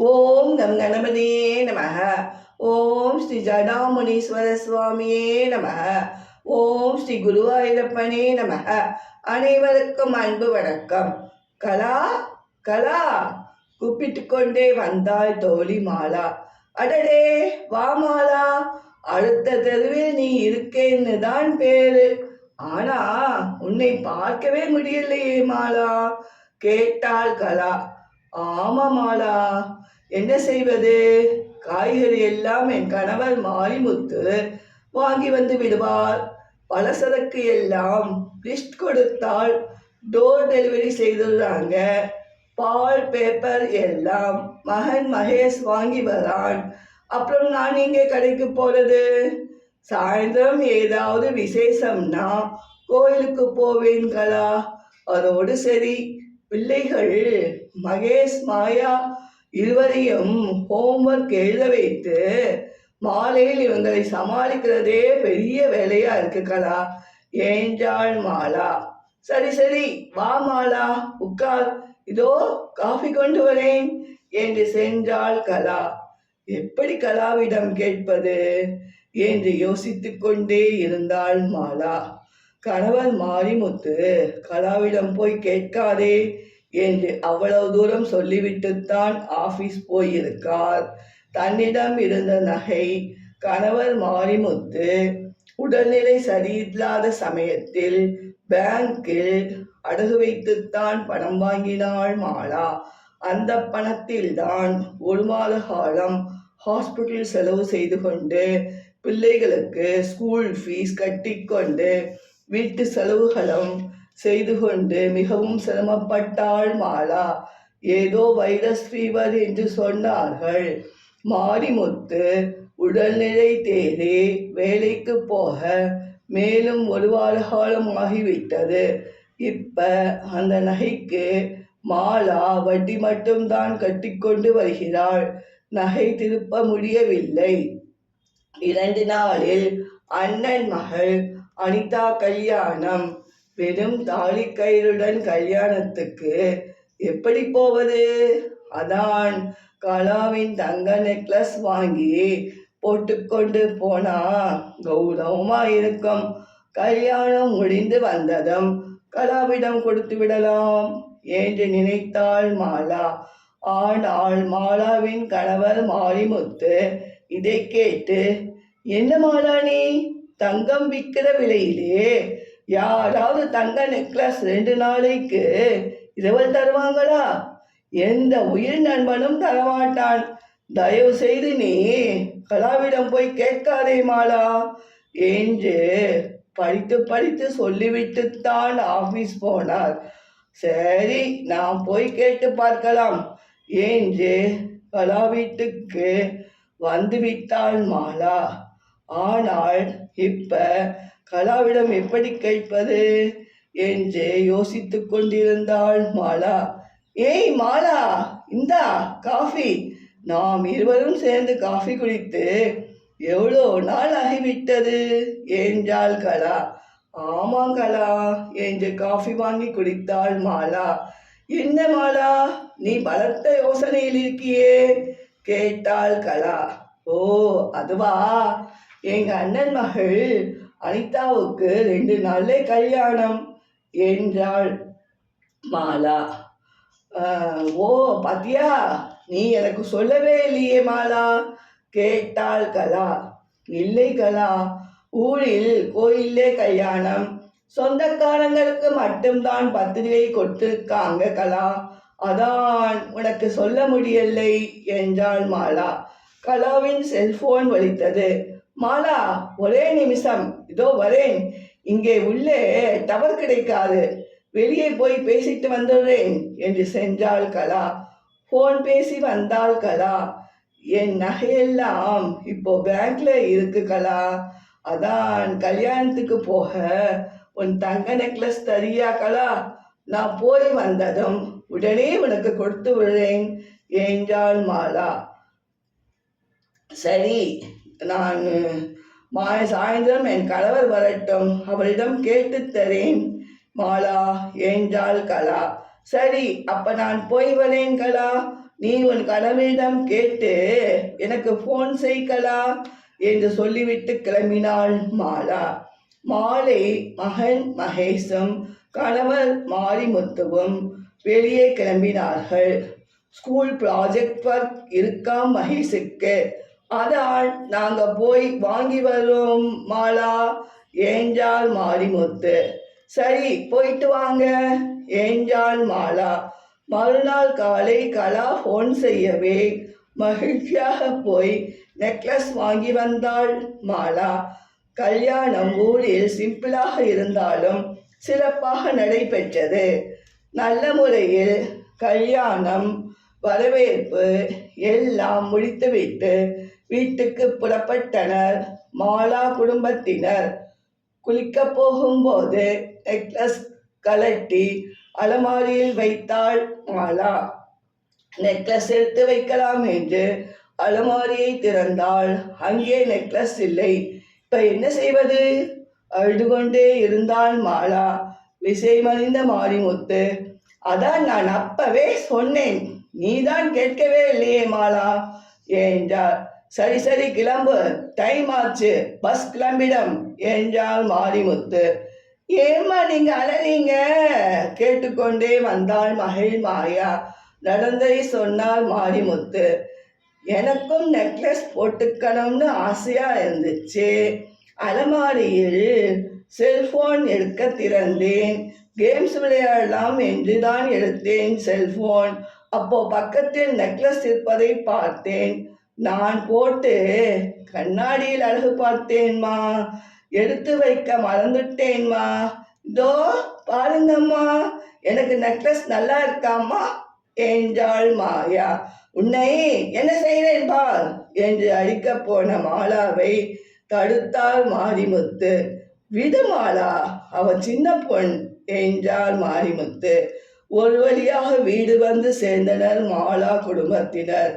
ஓம் come கணபதியே நமக. ஓம் ஸ்ரீ ஜடாமுனீஸ்வர சுவாமியே நமக. ஓம் ஸ்ரீ குருவாயூரப்பனே நமக. அனைவருக்கும் அன்பு வணக்கம். கலா கலா. கூப்பிட்டு கொண்டே வந்தாள் தோழி மாலா. அடடே வா மாலா. அடுத்த தெருவில் நீ இருக்கேன்னு தான் பேரு. ஆனா உன்னை பார்க்கவே முடியலையே மாலா. கேட்டாள் கலா. ஆமா மாலா என்ன செய்வது? காய்கறி எல்லாம் என் கணவர் மாரிமுத்து வாங்கி வந்து விடுவார். பலசரக்கு எல்லாம் லிஸ்ட் கொடுத்தால் டோர் டெலிவரி செய்துடுறாங்க. பால் பேப்பர் எல்லாம் மகன் மகேஷ் வாங்கி வரான். அப்புறம் நான் இங்கே கடைக்கு போறது? சாயந்தரம் ஏதாவது விசேஷம்னா கோயிலுக்கு போவேன்களா அதோடு சரி. பிள்ளைகள் மகேஷ் மாயா இருவரையும் ஹோம்ஒர்க் எழுத வைத்து மாலையில் இவங்களை சமாளிக்கிறதே பெரிய வேலையா இருக்கு கலா. ஏஞ்சாள் மாலா? சரி சரி வா மாலா உட்கார். இதோ காஃபி கொண்டு வரேன் என்று சென்றாள் கலா. எப்படி கலாவிடம் கேட்பது? என்று யோசித்துக்கொண்டே இருந்தாள் மாலா. கணவன் மாரிமுத்து கலாவிடம் போய் கேட்காதே என்று அவ்வளவு தூரம் சொல்லிவிட்டுத்தான் ஆபீஸ் போயிருக்கார். தன்னிடம் இருந்த நகை கணவர் மாரிமுத்து உடல்நிலை சரியில்லாத சமயத்தில் பேங்கில் அடகு வைத்துத்தான் பணம் வாங்கினாள் மாலா. அந்த பணத்தில் தான் ஒரு மாத காலம் ஹாஸ்பிட்டல் செலவு செய்து கொண்டு பிள்ளைகளுக்கு ஸ்கூல் ஃபீஸ் கட்டிக்கொண்டு வீட்டு செலவுகளும் செய்து கொண்டு மிகவும் சிரமப்பட்டாள் மாலா. ஏதோ வைரஸ் ஃபீவர் என்று சொன்னார்கள். மாரிமுத்து உடல்நிலை தேறி வேலைக்கு போக மேலும் ஒரு வார காலம் ஆகிவிட்டது. இப்ப அந்த நகைக்கு மாலா வட்டி மட்டும்தான் கட்டிக்கொண்டு வருகிறாள். நகை திருப்ப முடியவில்லை. இரண்டு நாளில் அண்ணன் மகள் அனிதா கல்யாணம். வெறும் தாலி கயிறுடன் கல்யாணத்துக்கு எப்படி போவது? அதான் கலாவின் தங்க நெக்லஸ் வாங்கி போட்டுக்கொண்டு போனா கௌரவமா இருக்கும் கல்யாணம் முடிந்து வந்ததும் கலாவிடம் கொடுத்து விடலாம் என்று நினைத்தாள் மாலா. ஆனால் மாலாவின் கணவர் மாரிமுத்து இதை கேட்டு என்ன மாலா நீ? தங்கம் விற்கிற விலையிலே யாராவது தங்க நெக்லஸ் ரெண்டு நாளைக்கு இரவல் தருவாங்களா? எந்த உயிர் நண்பனும் தரமாட்டான். தயவு செய்து நீ கலாவிடம் போய் கேட்காதே மாலா. என்று படித்து படித்து சொல்லிவிட்டுத்தான் ஆபீஸ் போனார். சரி நாம் போய் கேட்டு பார்க்கலாம் என்று கலா வீட்டுக்கு வந்துவிட்டாள் மாலா. ஆனால் இப்ப கலாவிடம் எப்படி கேட்பது? என்று யோசித்துக் கொண்டிருந்தாள் மாலா. ஏய் மாலா இந்தா காஃபி. நாம் இருவரும் சேர்ந்து காஃபி குடித்து எவ்வளோ நாள் ஆகிவிட்டது? என்றாள் கலா. ஆமாம் கலா என்று காஃபி வாங்கி குடித்தாள் மாலா. என்ன மாலா நீ பலத்த யோசனையில் இருக்கியே? கேட்டாள் கலா. ஓ அதுவா? எங்க அண்ணன் மகள் அனிதாவுக்கு ரெண்டு நாள்ல கல்யாணம் என்றாள் மாலா. ஓ பாத்தியா? நீ எனக்கு சொல்லவே இல்லையே மாலா. கேட்டாள் கலா. இல்லை கலா. ஊரில் கோயிலே கல்யாணம். சொந்தக்காரங்களுக்கு மட்டும்தான் பத்திரிகை கொடுத்திருக்காங்க கலா. அதான் உனக்கு சொல்ல முடியலை என்றாள் மாலா. கலாவின் செல்போன் வலித்தது. மாலா ஒரே நிமிஷம். இதோ வரேன். இங்கே உள்ளே டவர் கிடைக்காது. வெளியே போய் பேசிட்டு வந்துடுறேன் என்று சென்றாள் கலா. ஃபோன் பேசி வந்தாள் கலா. என் நகையெல்லாம் இப்போ பேங்க்ல இருக்கு கலா. அதான் கல்யாணத்துக்கு போக உன் தங்க நெக்லஸ் தரியா கலா. நான் போய் வந்ததும் உடனே உனக்கு கொடுத்து விடுறேன் என்றாள் மாலா. சரி நான் மா சாயந்தரம் என் கணவர் வரட்டும் அவளிடம் கேட்டு தரேன். மாலா என்றாள் கலா. சரி அப்ப நான் போய் வரேன் கலா. நீ உன் கணவனிடம் கேட்டு எனக்கு ஃபோன் செய்கலா என்று சொல்லிவிட்டு கிளம்பினாள் மாலா. மாலை மகன் மகேஷும் கணவர் மாரிமுத்துவும் வெளியே கிளம்பினார்கள். ஸ்கூல் ப்ராஜெக்ட் ஒர்க் இருக்காம் மகேஷுக்கு அதான் நாங்க போய் வாங்கி வரோம் மாலா. ஏஞ்சால் மாரிமுத்து. சரி போயிட்டு வாங்க. ஏஞ்சால் மாலா. மறுநாள் காலை கலா ஃபோன் செய்யவே மகிழ்ச்சியாக போய் நெக்லஸ் வாங்கி வந்தாள் மாலா. கல்யாணம் ஊரில் சிம்பிளாக இருந்தாலும் சிறப்பாக நடைபெற்றது. நல்ல முறையில் கல்யாணம் வரவேற்பு எல்லாம் முடித்துவிட்டு வீட்டுக்கு புறப்பட்டனர். மாலா குடும்பத்தினர் குளிக்க போகும்போது நெக்லஸ் கலட்டி அலமாரியில் வைத்தாள் மாலா. நெக்லஸ் எடுத்து வைக்கலாம் என்று அலமாரியை திறந்தாள். அங்கே நெக்லஸ் இல்லை. இப்ப என்ன செய்வது? அழுது கொண்டே இருந்தாள் மாலா. விசைமறிந்த மாரிமுத்து. அதான் நான் அப்பவே சொன்னேன். நீதான் கேட்கவே இல்லையே மாலா. என்றார் சரி சரி கிளம்பு. டைம் ஆச்சு. பஸ் கிளம்பிடம். என்றாள் மாரிமுத்து. ஏம்மா நீங்க அழறீங்க? கேட்டுக்கொண்டே வந்தாள் மகிழ் மாயா. நடந்ததை சொன்னாள் மாரிமுத்து. எனக்கும் நெக்லஸ் போட்டுக்கணும்னு ஆசையா இருந்துச்சு. அலமாரியில் செல்போன் எடுக்க திறந்தேன். கேம்ஸ் விளையாடலாம் என்று தான் எடுத்தேன் செல்போன் அப்போ பக்கத்தில் நெக்லஸ் இருப்பதை பார்த்தேன். நான் போட்டு கண்ணாடியில் அழகு பார்த்தேன்மா. எடுத்து வைக்க மறந்துட்டேன்மா. இதோ பாருங்கம்மா எனக்கு நெக்லஸ் நல்லா இருக்காம்மா. என்றாள் மாயா. உன்னை என்ன செய்கிறேன் பார்? என்று அழிக்க போன மாலாவை தடுத்தாள் மாரிமுத்து. விடு மாலா அவ சின்ன பொன் என்றாள் மாரிமுத்து. ஒரு வழியாக வீடு வந்து சேர்ந்தனர் மாலா குடும்பத்தினர்.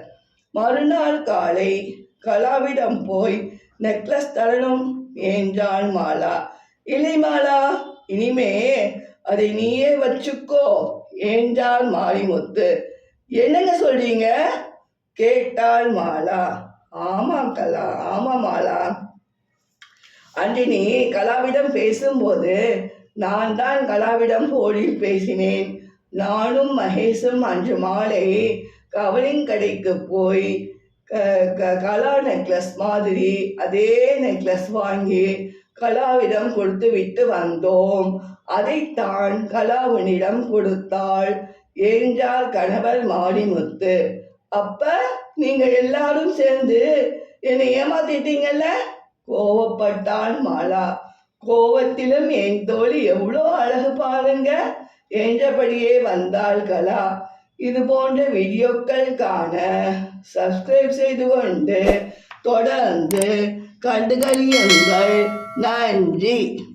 மறுநாள் காலை கலாவிடம் போய் நெக்லஸ் தரணும் என்றாள் மாலா. இல்லை மாலா இனிமே அதை நீயே வச்சுக்கோ என்றாள் மாரிமுத்து. என்னங்க சொல்றீங்க? கேட்டாள் மாலா. ஆமாம் கலா ஆமா மாலா. அன்று நீ கலாவிடம் பேசும்போது நான் தான் கலாவிடம் போலில் பேசினேன். நானும் மகேஷும் அன்று மாலை கவலிங் கடைக்கு போய் க- க- கலா நெக்லஸ் மாதிரி அதே நெக்லஸ் வாங்கி கலாவிடம் கொடுத்து விட்டு வந்தோம். அதைத்தான் கலாவினிடம் கொடுத்தாள். என்றார் கணவர் மாரிமுத்து அப்ப நீங்க எல்லாரும் சேர்ந்து என்னை ஏமாத்திட்டீங்கல்ல? கோவப்பட்டாள் மாலா. கோவத்திலும் என் தோழி எவ்வளோ அழகு பாருங்க. என்றபடியே வந்தாள்களா? இது போன்ற வீடியோக்கள் காண சப்ஸ்கிரைப் செய்து கொண்டு தொடர்ந்து கண்டுகளியுங்கள். நன்றி.